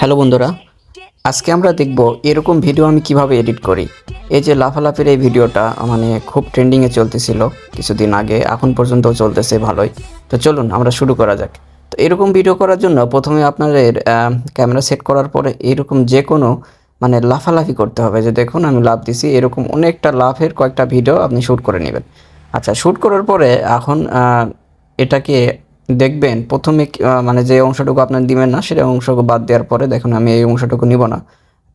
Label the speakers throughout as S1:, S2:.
S1: Hello বন্ধুরা, আজকে আমরা দেখব এরকম ভিডিও আমি কীভাবে এডিট করি। এই যে লাফালাফির এই ভিডিওটা মানে খুব ট্রেন্ডিংয়ে চলতেছিল কিছুদিন আগে, এখন পর্যন্ত চলতেছে ভালোই। তো চলুন, আমরা শুরু করা যাক। তো এরকম ভিডিও করার জন্য প্রথমে আপনাদের ক্যামেরা সেট করার পরে এরকম যে কোনো মানে লাফালাফি করতে হবে। যে দেখুন, আমি লাভ দিছি, এরকম অনেকটা লাভের কয়েকটা ভিডিও আপনি শ্যুট করে নেবেন। আচ্ছা শ্যুট করার পরে এখন এটাকে দেখবেন, প্রথমে মানে যে অংশটুকু আপনার দিবেন না, সেটা অংশটুকু বাদ দেওয়ার পরে দেখুন আমি এই অংশটুকু নিব না।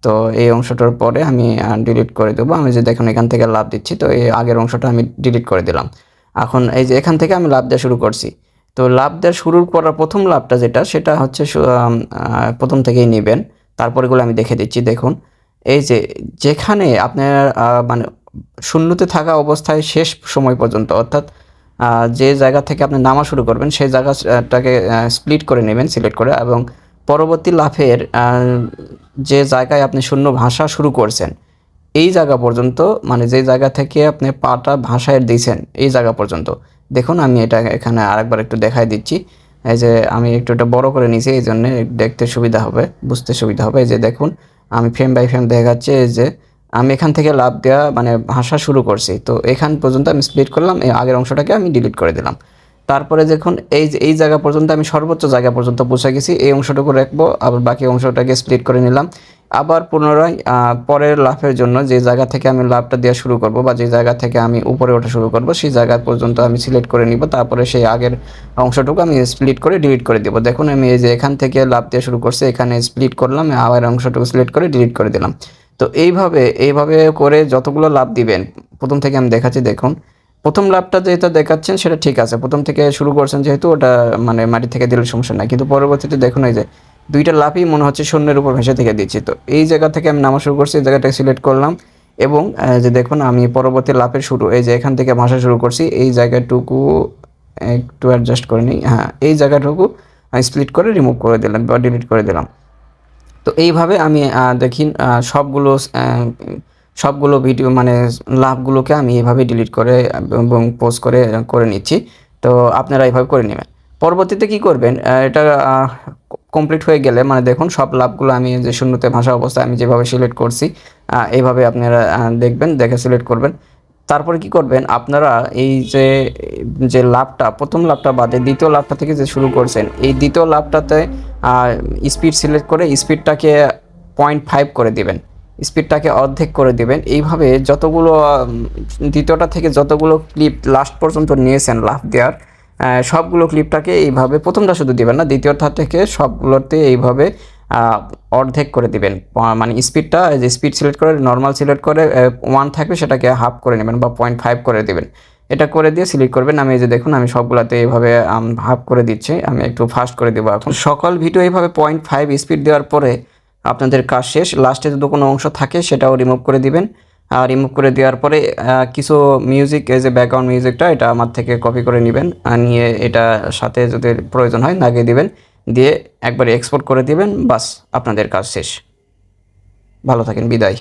S1: তো এই অংশটার পরে আমি ডিলিট করে দেবো। আমি যে দেখুন এখান থেকে লাভ দিচ্ছি, তো এই আগের অংশটা আমি ডিলিট করে দিলাম। এখন এই যে এখান থেকে আমি লাভ দেওয়া শুরু করছি। তো লাভ দেওয়া শুরু করার প্রথম লাভটা যেটা, সেটা হচ্ছে প্রথম থেকেই নেবেন। তারপরেগুলো আমি দেখে দিচ্ছি, দেখুন। এই যে যেখানে আপনার মানে শূন্যতে থাকা অবস্থায় শেষ সময় পর্যন্ত, অর্থাৎ যে জায়গা থেকে আপনি নামা শুরু করবেন, সেই জায়গাটাকে স্প্লিট করে নেবেন সিলেক্ট করে এবং পরবর্তী লাফের যে জায়গায় আপনি শূন্য ভাষা শুরু করছেন, এই জায়গা পর্যন্ত মানে যে জায়গা থেকে আপনি পাটা ভাষায় দিয়েছেন, এই জায়গা পর্যন্ত। দেখুন, আমি এটা এখানে আরেকবার একটু দেখাই দিচ্ছি। এই যে আমি একটু এটা বড় করে নিয়েছি, এই জন্যে দেখতে সুবিধা হবে, বুঝতে সুবিধা হবে। এই যে দেখুন, আমি ফ্রেম বাই ফ্রেম দেখাচ্ছি, এই যে আমি এখান থেকে লাভ দেওয়া মানে ভাষা শুরু করছি। তো এখান পর্যন্ত আমি স্প্লিট করলাম এই আগের অংশটাকে আমি ডিলিট করে দিলাম। তারপরে দেখুন এই এই জায়গা পর্যন্ত আমি সর্বোচ্চ জায়গা পর্যন্ত পৌঁছে গেছি, এই অংশটুকু রাখব, আবার বাকি অংশটাকে স্প্লিট করে নিলাম। আবার পুনরায় পরের লাভের জন্য যে জায়গা থেকে আমি লাভটা দেওয়া শুরু করব বা যে জায়গা থেকে আমি উপরে ওঠা শুরু করব, সেই জায়গা পর্যন্ত আমি সিলেক্ট করে নিব। তারপরে সেই আগের অংশটুকু আমি স্প্লিট করে ডিলিট করে দেবো। দেখুন আমি এই যে এখান থেকে লাভ দেওয়া শুরু করছি, এখানে স্প্লিট করলাম আবার অংশটুকু সিলেক্ট করে ডিলিট করে দিলাম। তো এইভাবে এইভাবে করে যতগুলো লাভ দিবেন, প্রথম থেকে আমি দেখাচ্ছি, দেখুন। প্রথম লাভটা যেটা দেখাচ্ছেন সেটা ঠিক আছে। প্রথম থেকে শুরু করছেন যেহেতু, ওটা মানে মাটি থেকে দিলে সমস্যা নাই। কিন্তু পরবর্তীতে দেখুন এই যে, দুইটা লাভই মনে হচ্ছে শূন্যের উপর ভেসে থেকে দিচ্ছি। তো এই জায়গা থেকে আমি নামা শুরু করছি, এই জায়গাটাকে সিলেক্ট করলাম এবং যে দেখুন, আমি পরবর্তী লাভের শুরু, এই যে এখান থেকে ভাষা শুরু করছি। এই জায়গাটুকু একটু অ্যাডজাস্ট করে নিই। হ্যাঁ এই জায়গাটুকু আমি স্প্লিট করে রিমুভ করে দিলাম বা ডিলিট করে দিলাম। তো এইভাবে আমি আহ, দেখি সবগুলো সবগুলো ভিডিও মানে লাভগুলোকে আমি এইভাবে ডিলিট করে এবং পোস্ট করে করে নিচ্ছি। তো আপনারা এইভাবে করে নেবেন। পরবর্তীতে কি করবেন? এটা কমপ্লিট হয়ে গেলে মানে দেখুন সব লাভগুলো আমি যে শূন্যতে ভাষা অবস্থায় আমি যেভাবে সিলেক্ট করছি এইভাবে আপনারা দেখবেন দেখে সিলেক্ট করবেন। তারপরে কি করবেন? আপনারা এই যে যে লাভটা প্রথম লাভটা বাদে দ্বিতীয় লাভটা থেকে যে শুরু করছেন এই দ্বিতীয় লাভটাতে স্পিড সিলেক্ট করে স্পিডটাকে পয়েন্ট ফাইভ করে দিবেন। স্পিডটাকে অর্ধেক করে দিবেন। এইভাবে যতগুলো দ্বিতীয়টা থেকে যতগুলো ক্লিপ লাস্ট পর্যন্ত নিয়েছেন লাভ দেওয়ার সবগুলো ক্লিপটাকে এইভাবে, প্রথমটা শুধু দিবেন না, দ্বিতীয়টা থেকে সবগুলোতে এইভাবে অর্ধেক করে দিবেন। মানে স্পিডটা যে স্পিড সিলেক্ট করে নর্মাল সিলেক্ট করে ওয়ান থাকবে, সেটাকে হাফ করে নেবেন বা পয়েন্ট ফাইভ করে দেবেন। এটা করে দিয়ে সিলেক্ট করবেন। আমি এই যে দেখুন, আমি সবগুলাতে এইভাবে হাফ করে দিচ্ছি। আমি একটু ফাস্ট করে দেবো এখন। সকল ভিডিও এইভাবে পয়েন্ট ফাইভ স্পিড দেওয়ার পরে আপনাদের কাজ শেষ। লাস্টে যদি কোনো অংশ থাকে, সেটাও রিমুভ করে দিবেন। আর রিমুভ করে দেওয়ার পরে কিছু মিউজিক এই যে ব্যাকগ্রাউন্ড মিউজিকটা এটা আমার থেকে কপি করে নেবেন। নিয়ে এটা সাথে যদি প্রয়োজন হয়, লাগিয়ে দিবেন। দিয়ে একবার এক্সপোর্ট করে দিবেন। বাস, আপনাদের কাজ শেষ। ভালো থাকেন, বিদায়।